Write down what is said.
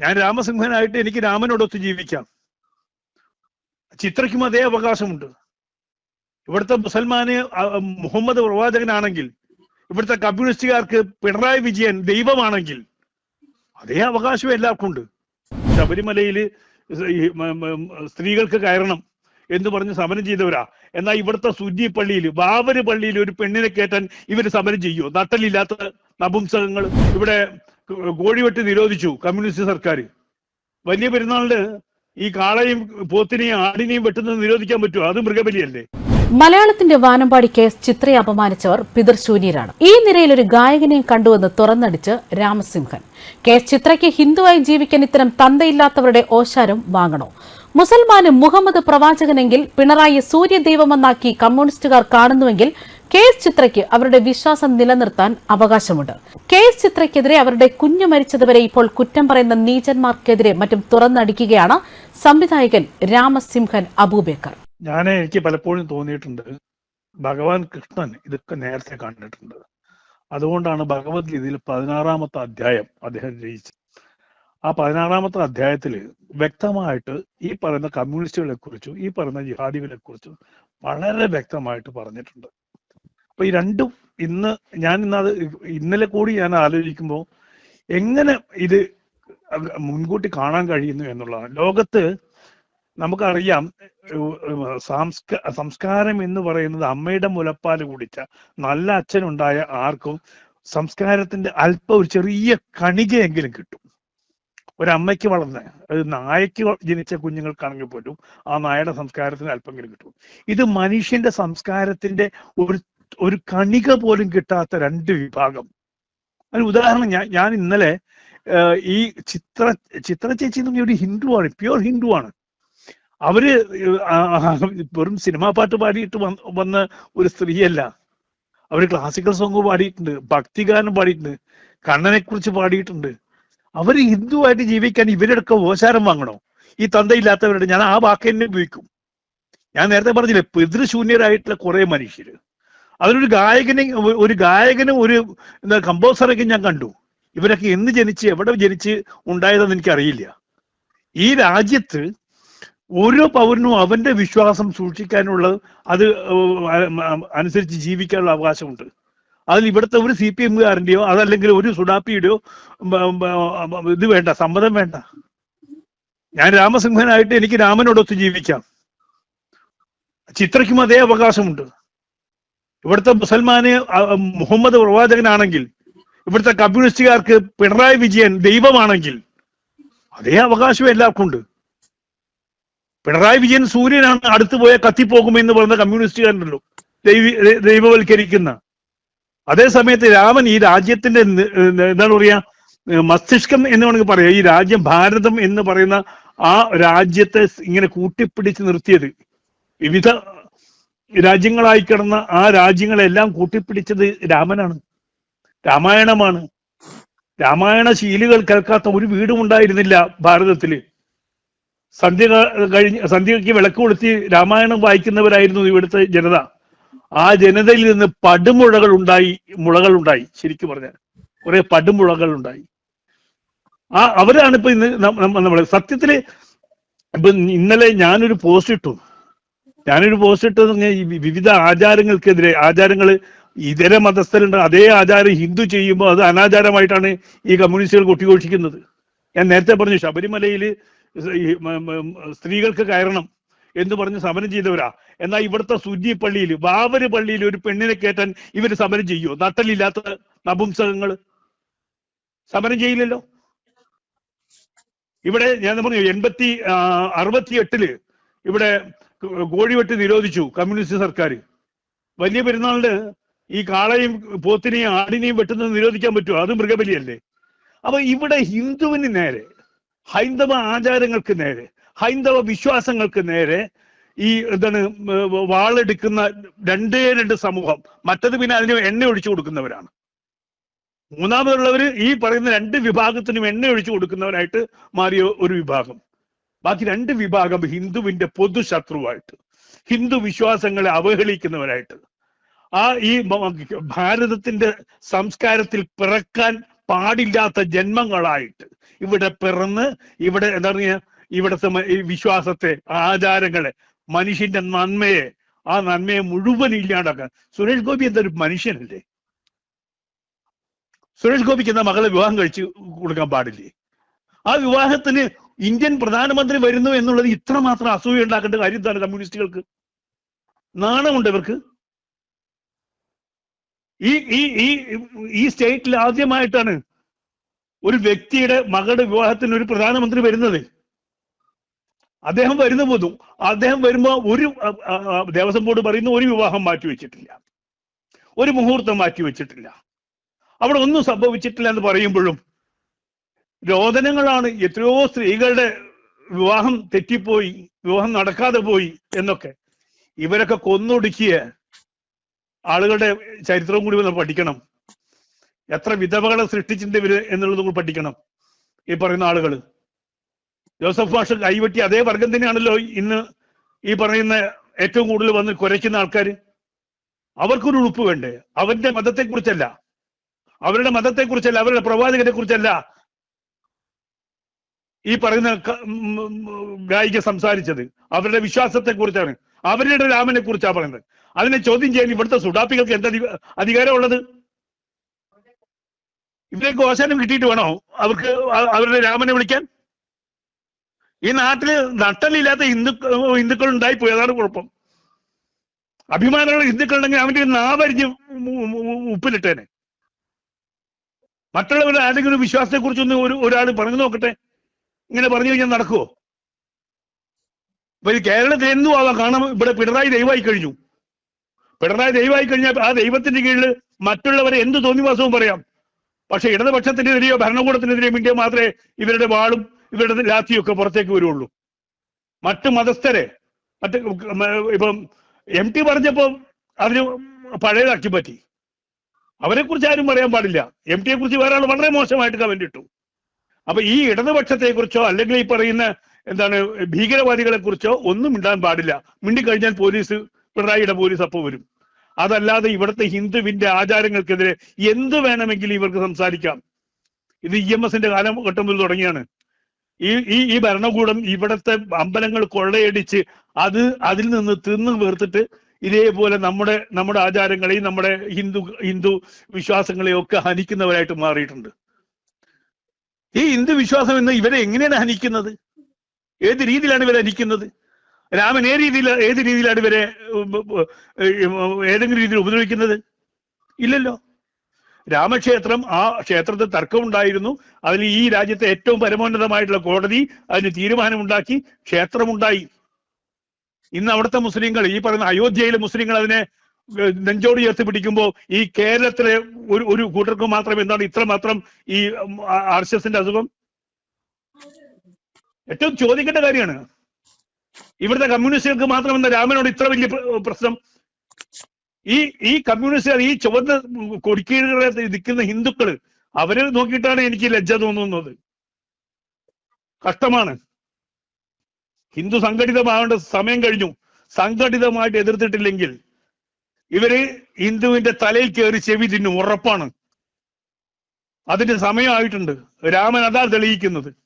ഞാൻ രാമസിംഹനായിട്ട് എനിക്ക് രാമനോടൊത്ത് ജീവിക്കാം. ചിത്രയ്ക്കും അതേ അവകാശമുണ്ട്. ഇവിടുത്തെ മുസൽമാന് മുഹമ്മദ് പ്രവാചകനാണെങ്കിൽ ഇവിടുത്തെ കമ്മ്യൂണിസ്റ്റുകാർക്ക് പിണറായി വിജയൻ ദൈവമാണെങ്കിൽ അതേ അവകാശം എല്ലാവർക്കും ഉണ്ട് മ- സ്ത്രീകൾക്ക് കയറണം എന്ന് പറഞ്ഞ് സമരം ചെയ്തവരാ. എന്നാൽ ഇവിടുത്തെ സുജി പള്ളിയിൽ ബാബര് പള്ളിയിൽ ഒരു പെണ്ണിനെ കയറ്റാൻ ഇവർ സമരം ചെയ്യുമോ നട്ടലില്ലാത്ത നപുംസകങ്ങൾ ഇവിടെ കോഴിവെട്ട് നിരോധിച്ചു കമ്മ്യൂണിസ്റ്റ് സർക്കാർ. വലിയ പെരുന്നാളിന് ഈ കാളയും പോത്തിനെയും ആടിനെയും വെട്ടുന്നത് നിരോധിക്കാൻ പറ്റുമോ? അത് മൃഗബലിയല്ലേ? മലയാളത്തിന്റെ വാനമ്പാടി കേസ് ചിത്രയെ അപമാനിച്ചവർ പിതൃശൂന്യരാണ് ഈ നിരയിൽ ഒരു ഗായകനെയും കണ്ടുവെന്ന് തുറന്നടിച്ച് രാമസിംഹൻ. കേസ് ചിത്രയ്ക്ക് ഹിന്ദുവായി ജീവിക്കാൻ ഇത്തരം തന്തയില്ലാത്തവരുടെ ഓശാരം വാങ്ങണോ? മുസൽമാന് മുഹമ്മദ് പ്രവാചകനെങ്കിൽ പിണറായി സൂര്യദൈവമെന്നാക്കി കമ്മ്യൂണിസ്റ്റുകാർ കാണുന്നുവെങ്കിൽ കെ എസ് ചിത്രയ്ക്ക് അവരുടെ വിശ്വാസം നിലനിർത്താൻ അവകാശമുണ്ട്. കെ എസ് ചിത്രയ്ക്കെതിരെ അവരുടെ കുഞ്ഞു മരിച്ചതുവരെ ഇപ്പോൾ കുറ്റം പറയുന്ന നീചന്മാർക്കെതിരെ മറ്റും തുറന്നടിക്കുകയാണ് സംവിധായകൻ രാമസിംഹൻ അബൂബേക്കർ. ഞാൻ എനിക്ക് പലപ്പോഴും തോന്നിയിട്ടുണ്ട് ഭഗവാൻ കൃഷ്ണൻ ഇതൊക്കെ നേരത്തെ കണ്ടിട്ടുണ്ട്. അതുകൊണ്ടാണ് ഭഗവത്ഗീതയിൽ പതിനാറാമത്തെ അധ്യായം അദ്ദേഹം രചിച്ചത്. ആ പതിനാറാമത്തെ അധ്യായത്തിൽ വ്യക്തമായിട്ട് ഈ പറയുന്ന കമ്മ്യൂണിസ്റ്റുകളെ കുറിച്ചും ഈ പറയുന്ന ജിഹാദികളെ കുറിച്ചും വളരെ വ്യക്തമായിട്ട് പറഞ്ഞിട്ടുണ്ട്. അപ്പൊ ഈ രണ്ടും ഇന്ന് ഞാൻ ഇന്ന് അത് ഇന്നലെ കൂടി ഞാൻ ആലോചിക്കുമ്പോൾ എങ്ങനെ ഇത് മുൻകൂട്ടി കാണാൻ കഴിയുന്നു എന്നുള്ളതാണ്. ലോകത്ത് നമുക്കറിയാം സംസ്കാരം എന്ന് പറയുന്നത് അമ്മയുടെ മുലപ്പാൽ കുടിച്ച നല്ല അച്ഛനുണ്ടായ ആർക്കും സംസ്കാരത്തിന്റെ അല്പം ഒരു ചെറിയ കണികയെങ്കിലും കിട്ടും. ഒരമ്മയ്ക്ക് വളർന്ന അത് നായക്ക് ജനിച്ച കുഞ്ഞുങ്ങൾക്കാണെങ്കിൽ പോലും ആ നായയുടെ സംസ്കാരത്തിന് അല്പമെങ്കിലും കിട്ടും. ഇത് മനുഷ്യന്റെ സംസ്കാരത്തിന്റെ ഒരു ഒരു കണിക പോലും കിട്ടാത്ത രണ്ട് വിഭാഗം. ഒരു ഉദാഹരണം ഞാൻ ഞാൻ ഇന്നലെ ഈ ചിത്ര ചിത്ര ചേച്ചി എന്ന് ഒരു ഹിന്ദുവാണ് പ്യൂർ ഹിന്ദുവാണ് അവർ വെറും സിനിമാ പാട്ട് പാടിയിട്ട് വന്ന ഒരു സ്ത്രീയല്ല. അവർ ക്ലാസിക്കൽ സോങ് പാടിയിട്ടുണ്ട് ഭക്തിഗാനം പാടിയിട്ടുണ്ട് കണ്ണനെ കുറിച്ച് പാടിയിട്ടുണ്ട്. അവർ ഹിന്ദുവായിട്ട് ജീവിക്കാൻ ഇവരെടുക്ക ഓശാരം വാങ്ങണോ? ഈ തന്തയില്ലാത്തവരുടെ ഞാൻ ആ വാക്ക് തന്നെ ഉപയോഗിക്കും. ഞാൻ നേരത്തെ പറഞ്ഞില്ലേ പിതൃശൂന്യരായിട്ടുള്ള കുറെ മനുഷ്യര്. അതിലൊരു ഗായകനെ ഒരു ഗായകനും ഒരു എന്താ കമ്പോസറൊക്കെ ഞാൻ കണ്ടു. ഇവരൊക്കെ എന്ന് ജനിച്ച് എവിടെ ജനിച്ച് ഉണ്ടായതെന്ന് എനിക്കറിയില്ല. ഈ രാജ്യത്ത് ഓരോ പൗരനും അവന്റെ വിശ്വാസം സൂക്ഷിക്കാനുള്ള അത് അനുസരിച്ച് ജീവിക്കാനുള്ള അവകാശമുണ്ട്. അതിൽ ഇവിടുത്തെ ഒരു സി പി എമ്മുകാരന്റെയോ അതല്ലെങ്കിൽ ഒരു സുഡാപ്പിയുടെയോ ഇത് വേണ്ട സമ്മതം വേണ്ട. ഞാൻ രാമസിംഹനായിട്ട് എനിക്ക് രാമനോടൊത്ത് ജീവിക്കാം. ചിത്രയ്ക്കും അതേ അവകാശമുണ്ട്. ഇവിടുത്തെ മുസൽമാന് മുഹമ്മദ് പ്രവാചകനാണെങ്കിൽ ഇവിടുത്തെ കമ്മ്യൂണിസ്റ്റുകാർക്ക് പിണറായി വിജയൻ ദൈവമാണെങ്കിൽ അതേ അവകാശം എല്ലാവർക്കും ഉണ്ട് പിണറായി വിജയൻ സൂര്യനാണ് അടുത്ത് പോയ കത്തിപ്പോകുമെന്ന് പറഞ്ഞ കമ്മ്യൂണിസ്റ്റുകാരുണ്ടല്ലോ. ദൈവ ദൈവവൽക്കരിക്കുന്ന. അതേ സമയത്ത് രാമൻ ഈ രാജ്യത്തിന്റെ എന്താണ് പറയാ മസ്തിഷ്കം എന്ന് വേണമെങ്കിൽ പറയാം. ഈ രാജ്യം ഭാരതം എന്ന് പറയുന്ന ആ രാജ്യത്തെ ഇങ്ങനെ കൂട്ടിപ്പിടിച്ച് നിർത്തിയത്. വിവിധ രാജ്യങ്ങളായി കിടന്ന ആ രാജ്യങ്ങളെല്ലാം കൂട്ടിപ്പിടിച്ചത് രാമനാണ്. രാമായണമാണ്. രാമായണ ശീലുകൾ കേൾക്കാത്ത ഒരു വീടും ഉണ്ടായിരുന്നില്ല ഭാരതത്തിൽ സന്ധ്യ കഴിഞ്ഞ് സന്ധ്യയ്ക്ക് വിളക്ക് കൊളുത്തി രാമായണം വായിക്കുന്നവരായിരുന്നു ഇവിടുത്തെ ജനത. ആ ജനതയിൽ നിന്ന് പടുമുഴകൾ ഉണ്ടായി മുളകൾ ഉണ്ടായി ശരിക്കും പറഞ്ഞാൽ. കുറെ പടുമുളകൾ ഉണ്ടായി. ആ അവരാണ് ഇപ്പൊ ഇന്ന് നമ്മൾ സത്യത്തിൽ ഇപ്പൊ ഇന്നലെ ഞാനൊരു പോസ്റ്റ് ഇട്ടു. ഞാനൊരു പോസ്റ്റ് ഇട്ടത് വിവിധ ആചാരങ്ങൾക്കെതിരെ ആചാരങ്ങൾ ഇതര മതസ്ഥരുണ്ട് അതേ ആചാരം ഹിന്ദു ചെയ്യുമ്പോൾ അത് അനാചാരമായിട്ടാണ് ഈ കമ്മ്യൂണിസ്റ്റുകൾ കൊട്ടിഘോഷിക്കുന്നത്. ഞാൻ നേരത്തെ പറഞ്ഞു ശബരിമലയിൽ സ്ത്രീകൾക്ക് കയറണം എന്ന് പറഞ്ഞ് സമരം ചെയ്തവരാ. എന്നാൽ ഇവിടുത്തെ സുജി പള്ളിയിൽ വാവര് പള്ളിയിൽ ഒരു പെണ്ണിനെ കയറ്റാൻ ഇവർ സമരം ചെയ്യുമോ നട്ടലില്ലാത്ത നപുംസകങ്ങൾ സമരം ചെയ്യില്ലല്ലോ? ഇവിടെ ഞാൻ പറഞ്ഞു എൺപത്തി അറുപത്തി എട്ടിൽ ഇവിടെ കോഴിവെട്ട് നിരോധിച്ചു കമ്മ്യൂണിസ്റ്റ് സർക്കാർ വലിയ പെരുന്നാളിന് ഈ കാളയും പോത്തിനെയും ആടിനെയും വെട്ടുന്നത് നിരോധിക്കാൻ പറ്റുമോ? അത് മൃഗബലിയല്ലേ? അപ്പൊ ഇവിടെ ഹിന്ദുവിന് നേരെ ഹൈന്ദവ ആചാരങ്ങൾക്ക് നേരെ ഹൈന്ദവ വിശ്വാസങ്ങൾക്ക് നേരെ ഈ എന്താണ് വാളെടുക്കുന്ന രണ്ടേ രണ്ട് സമൂഹം മറ്റത് പിന്നെ അതിന് എണ്ണ ഒഴിച്ചു കൊടുക്കുന്നവരാണ്. മൂന്നാമതുള്ളവർ ഈ പറയുന്ന രണ്ട് വിഭാഗത്തിനും എണ്ണ ഒഴിച്ചു കൊടുക്കുന്നവരായിട്ട് മാറിയ ഒരു വിഭാഗം. ബാക്കി രണ്ട് വിഭാഗം ഹിന്ദുവിന്റെ പൊതു ശത്രുവായിട്ട് ഹിന്ദു വിശ്വാസങ്ങളെ അവഹേളിക്കുന്നവരായിട്ട്. ആ ഈ ഭാരതത്തിന്റെ സംസ്കാരത്തിൽ പിറക്കാൻ പാടില്ലാത്ത ജന്മങ്ങളായിട്ട് ഇവിടെ പിറന്ന് ഇവിടെ എന്താ പറയുക ഇവിടുത്തെ വിശ്വാസത്തെ ആചാരങ്ങളെ മനുഷ്യന്റെ നന്മയെ ആ നന്മയെ മുഴുവൻ ഇല്ലാണ്ടാക്കാൻ. സുരേഷ് ഗോപി എന്തൊരു മനുഷ്യനല്ലേ? സുരേഷ് ഗോപിക്ക് എന്താ മകളെ വിവാഹം കഴിച്ച് കൊടുക്കാൻ പാടില്ലേ? ആ വിവാഹത്തിന് ഇന്ത്യൻ പ്രധാനമന്ത്രി വരുന്നു എന്നുള്ളത് ഇത്ര മാത്രം അസൂയ ഉണ്ടാക്കേണ്ട കാര്യം എന്താണ് കമ്മ്യൂണിസ്റ്റുകൾക്ക്? നാണമുണ്ട് ഇവർക്ക്? ഈ ഈ ഈ ഈ സ്റ്റേറ്റിൽ ആദ്യമായിട്ടാണ് ഒരു വ്യക്തിയുടെ മകളുടെ വിവാഹത്തിന് ഒരു പ്രധാനമന്ത്രി വരുന്നത്. അദ്ദേഹം വരുന്ന പോതും അദ്ദേഹം വരുമ്പോൾ ഒരു ദേവസ്വം ബോർഡ് പറയുന്ന ഒരു വിവാഹം മാറ്റിവെച്ചിട്ടില്ല ഒരു മുഹൂർത്തം മാറ്റിവെച്ചിട്ടില്ല അവിടെ ഒന്നും സംഭവിച്ചിട്ടില്ല എന്ന് പറയുമ്പോഴും രോദനങ്ങളാണ് എത്രയോ സ്ത്രീകളുടെ വിവാഹം തെറ്റിപ്പോയി വിവാഹം നടക്കാതെ പോയി എന്നൊക്കെ ഇവരൊക്കെ കൊന്നൊടുക്കിയ ആളുകളുടെ ചരിത്രവും കൂടി നമ്മൾ പഠിക്കണം. എത്ര വിധവകളെ സൃഷ്ടിച്ചിട്ടുണ്ട് ഇവർ എന്നുള്ളത് കൂടി പഠിക്കണം. ഈ പറയുന്ന ആളുകൾ ജോസഫ് മാഷ് കൈവെട്ടി അതേ വർഗം തന്നെയാണല്ലോ ഇന്ന് ഈ പറയുന്ന ഏറ്റവും കൂടുതൽ വന്ന് കുരയ്ക്കുന്ന ആൾക്കാർ. അവർക്കൊരു ഉളുപ്പ് വേണ്ടേ? അവന്റെ മതത്തെക്കുറിച്ചല്ല. അവരുടെ മതത്തെക്കുറിച്ചല്ല അവരുടെ പ്രവാചകനെ കുറിച്ചല്ല ഈ പറയുന്ന ഗായിക സംസാരിച്ചത്. അവരുടെ വിശ്വാസത്തെ കുറിച്ചാണ് അവരുടെ രാമനെ കുറിച്ചാണ് പറയുന്നത്. അതിനെ ചോദ്യം ചെയ്യാൻ ഇവിടുത്തെ സുഡാപ്പികൾക്ക് എന്താ അധികാരം അധികാരമുള്ളത്? ഇവരൊക്കെ ഗോശാനം കിട്ടിയിട്ട് വേണോ? അവർക്ക് അവരുടെ രാമനെ വിളിക്കാൻ? ഈ നാട്ടിൽ നട്ടലില്ലാത്ത ഹിന്ദു ഹിന്ദുക്കൾ ഉണ്ടായിപ്പോയി അതാണ് കുഴപ്പം. അഭിമാനമുള്ള ഹിന്ദുക്കൾ ഉണ്ടെങ്കിൽ അവന്റെ നാവരിഞ്ഞ് ഉപ്പിലിട്ടേനെ. മറ്റുള്ളവരുടെ ആരെങ്കിലും വിശ്വാസത്തെ കുറിച്ചൊന്ന് ഒരു ഒരാൾ പറഞ്ഞു നോക്കട്ടെ. ഇങ്ങനെ പറഞ്ഞു കഴിഞ്ഞാൽ നടക്കുവോ? ഇപ്പൊ ഇത് കേരളത്തിൽ എന്തും ആവാം കാരണം ഇവിടെ പിണറായി ദൈവമായി കഴിഞ്ഞു. പിണറായി ദൈവമായി കഴിഞ്ഞാൽ ആ ദൈവത്തിന്റെ കീഴിൽ മറ്റുള്ളവരെ എന്ത് തോന്നിവാസവും പറയാം. പക്ഷെ ഇടതുപക്ഷത്തിനെതിരെയോ ഭരണകൂടത്തിനെതിരെയോ വേണ്ടിയോ മാത്രമേ ഇവരുടെ വാളും ഇവരുടെ ലാത്തിയും ഒക്കെ പുറത്തേക്ക് വരുള്ളൂ. മറ്റു മതസ്ഥരെ മറ്റ് ഇപ്പം എം ടി പറഞ്ഞപ്പോ അതിന് പഴയതാക്കി പറ്റി അവരെ കുറിച്ച് ആരും പറയാൻ പാടില്ല. എം ടിയെ കുറിച്ച് വേറെ ആൾ വളരെ മോശമായിട്ട് കമന്റ് ഇട്ടു. അപ്പൊ ഈ ഇടതുപക്ഷത്തെ കുറിച്ചോ അല്ലെങ്കിൽ ഈ പറയുന്ന എന്താണ് ഭീകരവാദികളെ കുറിച്ചോ ഒന്നും മിണ്ടാൻ പാടില്ല. മിണ്ടിക്കഴിഞ്ഞാൽ പോലീസ് പിണറായിയുടെ പോലീസ് അപ്പോൾ വരും. അതല്ലാതെ ഇവിടുത്തെ ഹിന്ദുവിന്റെ ആചാരങ്ങൾക്കെതിരെ എന്ത് വേണമെങ്കിലും ഇവർക്ക് സംസാരിക്കാം. ഇത് ഇ എം എസിന്റെ കാലഘട്ടം മുതൽ തുടങ്ങിയാണ്. ഈ ഈ ഈ ഭരണകൂടം ഇവിടത്തെ അമ്പലങ്ങൾ കൊള്ളയടിച്ച് അത് അതിൽ നിന്ന് തിന്ന് വീർത്തിട്ട് ഇതേപോലെ നമ്മുടെ നമ്മുടെ ആചാരങ്ങളെയും നമ്മുടെ ഹിന്ദു ഹിന്ദു വിശ്വാസങ്ങളെയും ഒക്കെ ഹനിക്കുന്നവരായിട്ട് മാറിയിട്ടുണ്ട്. ഈ ഹിന്ദു വിശ്വാസം എന്ന് ഇവരെ എങ്ങനെയാണ് ഹനിക്കുന്നത്? ഏത് രീതിയിലാണ് ഇവരെ ഹനിക്കുന്നത്? രാമൻ ഏത് രീതിയിൽ ഏത് രീതിയിലാണ് ഇവരെ ഏതെങ്കിലും രീതിയിൽ ഉപദ്രവിക്കുന്നത്? ഇല്ലല്ലോ. രാമക്ഷേത്രം ആ ക്ഷേത്രത്തിൽ തർക്കമുണ്ടായിരുന്നു. അതിൽ ഈ രാജ്യത്തെ ഏറ്റവും പരമോന്നതമായിട്ടുള്ള കോടതി അതിന് തീരുമാനമുണ്ടാക്കി ക്ഷേത്രമുണ്ടായി. ഇന്ന് അവിടുത്തെ മുസ്ലിങ്ങൾ ഈ പറയുന്ന അയോധ്യയിലെ മുസ്ലിങ്ങൾ അതിനെ നെഞ്ചോട് ചേർത്ത് പിടിക്കുമ്പോൾ ഈ കേരളത്തിലെ ഒരു ഒരു കൂട്ടർക്ക് മാത്രം എന്താണ് ഇത്ര മാത്രം ഈ ആർ എസ് എസിന്റെ അസുഖം? ഏറ്റവും ചോദിക്കേണ്ട കാര്യമാണ്. ഇവിടുത്തെ കമ്മ്യൂണിസ്റ്റുകൾക്ക് മാത്രം എന്താ രാമനോട് ഇത്ര വലിയ പ്രശ്നം? ഈ ഈ കമ്മ്യൂണിസ്റ്റുകാർ ഈ ചുവന്ന കൊടിക്കീഴുകളെ നിൽക്കുന്ന ഹിന്ദുക്കൾ അവരെ നോക്കിയിട്ടാണ് എനിക്ക് ലജ്ജ തോന്നുന്നത്. കഷ്ടമാണ്. ഹിന്ദു സംഘടിതമാവേണ്ട സമയം കഴിഞ്ഞു. സംഘടിതമായിട്ട് എതിർത്തിട്ടില്ലെങ്കിൽ ഇവർ ഹിന്ദുവിന്റെ തലയിൽ കയറി ചെവി തിന്നും ഉറപ്പാണ്. അതിന്റെ സമയമായിട്ടുണ്ട്. രാമൻ അതാ തെളിയിക്കുന്നത്.